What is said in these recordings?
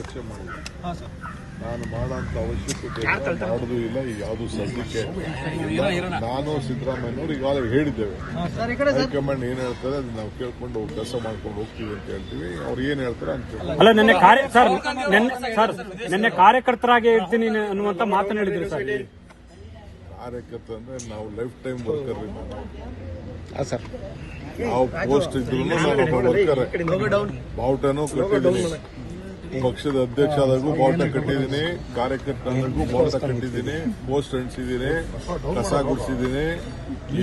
ಚರ್ಚೆ ಮಾಡಿದ್ವಿ ನಾನು ಮಾಡೋಂಥ ಅವಶ್ಯಕತೆ ಇಲ್ಲ, ಮಾಡೋದು ಇಲ್ಲ ಈಗ ಯಾವುದು ಸದ್ಯಕ್ಕೆ ಇಲ್ಲ. ನಾನು ಸಿದ್ದರಾಮಯ್ಯನವ್ರು ಈಗಾಗಲೇ ಹೇಳಿದ್ದೇವೆ. ಹೈಕಮಾಂಡ್ ಏನ್ ಹೇಳ್ತಾರೆ ಅದನ್ನ ನಾವು ಕೇಳ್ಕೊಂಡು ಕೆಲಸ ಮಾಡ್ಕೊಂಡು ಹೋಗ್ತೀವಿ ಅಂತ ಹೇಳ್ತೀವಿ. ಅವ್ರು ಏನ್ ಹೇಳ್ತಾರೆ ಅಂತ. ಅಲ್ಲ ನಿನ್ನೆ ಕಾರ್ಯ ಸರ್ ನಿನ್ನೆ ಸರ್ ನಿನ್ನೆ ಕಾರ್ಯಕರ್ತರಾಗಿ ಇರ್ತೀನಿ ಅನ್ನುವಂತ ಮಾತನ್ನ ಹೇಳಿದ್ರಿ ಸರ್. ಕಾರ್ಯಕರ್ತ ಅಂದ್ರೆ ನಾವು ಲೈಫ್ ಟೈಮ್ ವರ್ಕರ್ ಹಾಂ ಸರ್. ಯಾವ ಪೋಸ್ಟ್ ಇದ್ರು ಬಾವುಟನು ಕಟ್ಟಿದ್ದೀವಿ ವರ್ಕರ್ ಬಾವುಟನೂ ಕಟ್ಟಿದ್ದೀನಿ. ಪಕ್ಷದ ಅಧ್ಯಕ್ಷ ಆದಾಗೂ ಬಾವುಟ ಕಟ್ಟಿದ್ದೀನಿ ಕಾರ್ಯಕರ್ತರಿಗೂ ಬಾವುಟ ಕಟ್ಟಿದ್ದೀನಿ ಪೋಸ್ಟ್ ಅಂಟಿಸಿದ್ದೀನಿ ಕಸ ಗುಡಿಸಿದ್ದೀನಿ.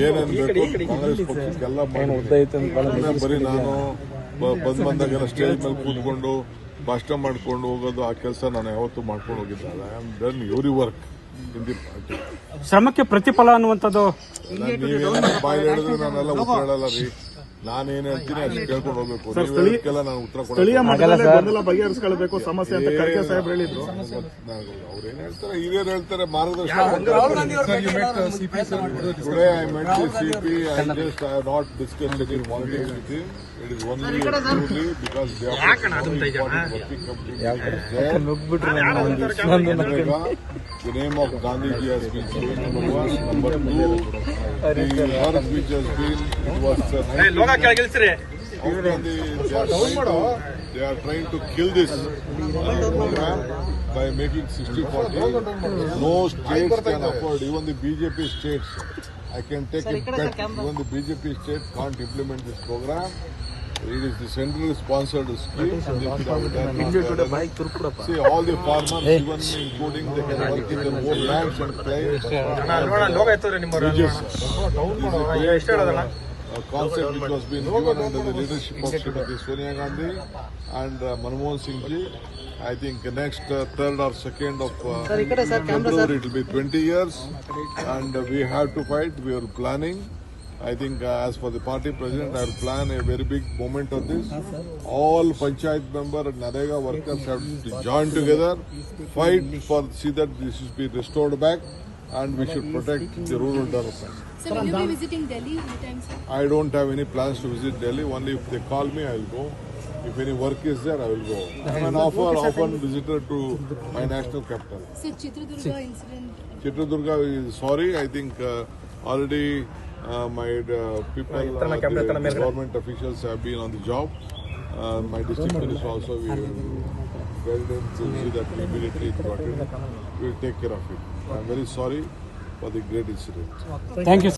ಏನೇನ್ ಬೇಕು ಕಾಂಗ್ರೆಸ್ ಪಕ್ಷಕ್ಕೆಲ್ಲ ಬರೀ ನಾನು ಬಂದ್ ಬಂದಾಗೆಲ್ಲ ಸ್ಟೇಜ್ ಮೇಲೆ ಕೂತ್ಕೊಂಡು ಭಾಷಣ ಮಾಡ್ಕೊಂಡು ಹೋಗೋದು ಆ ಕೆಲಸ ನಾನು ಯಾವತ್ತೂ ಮಾಡ್ಕೊಂಡು ಹೋಗಿದ್ದಲ್ಲ I am done your work in the party ಶ್ರಮಕ್ಕೆ ಪ್ರತಿಫಲ ಅನ್ನುವಂಥದ್ದು? ಬಾಯಿ ಹೇಳಿದ್ರೆ ನಾನೆಲ್ಲ ಉತ್ತರ ಹೇಳಲ್ಲ ರೀ. ನಾನೇನ್ ಹೇಳ್ತೀನಿ ಅದನ್ನ ಕೇಳ್ಕೊಂಡು ಹೋಗ್ಬೇಕು. ನೀವು ಹೇಳಿದ್ಕೆಲ್ಲ ನಾನು ಉತ್ತರ ಸ್ಥಳೀಯ ಕೊಡಲ್ಲ ಮಟ್ಟದಲ್ಲಿ ಗೊಂದಲ ಬಗೆಹರಿಸಿಕೊಳ್ಳಬೇಕು ಸಮಸ್ಯೆ ಅಂತ ಖರ್ಗೆ ಸಾಹೇಬ್ ಹೇಳಿದ್ರು. ಅವ್ರೇನ್ ಹೇಳ್ತಾರೆ? ಹಿರಿಯರು ಹೇಳ್ತಾರೆ ಮಾರ್ಗದರ್ಶನ today I meant CP I just I not discuss in one day with him it is only purely because they are The name of Gandhiji has been stated number one. Number two, the work which has been, it was 19 How can they, are trying to, kill this uh, program by making 60-40. No states can afford, even the BJP states. I can take a bet, even the BJP state can't implement this program. It is the central sponsored scheme. See, all the farmers, even including, they can work in their own lands and claim. Bridges. This is a great, uh, a concept which was being given under the leadership of Srimati Sonia Gandhi and uh, Manmohan Singh ji. I think next uh, third or second of uh, February it will be 20 years and uh, we have to fight. We are planning. I think uh, as for the party president, I will plan a very big moment of this. All panchayat member and Narega workers have to join together, fight for see that this is be restored back, and we should protect the rural development. So will you be visiting Delhi anytime soon? I don't have any plans to visit Delhi. Only if they call me, I will go. If any work is there, I will go. I'm an often, often visitor to my national capital. So Chitradurga incident. Chitradurga is sorry. I think uh, already uh, my uh, people, uh, the, the government officials have been on the job. Uh, my district minister also we that got it. We'll take care of it. I'm very sorry for the great incident. Thank you.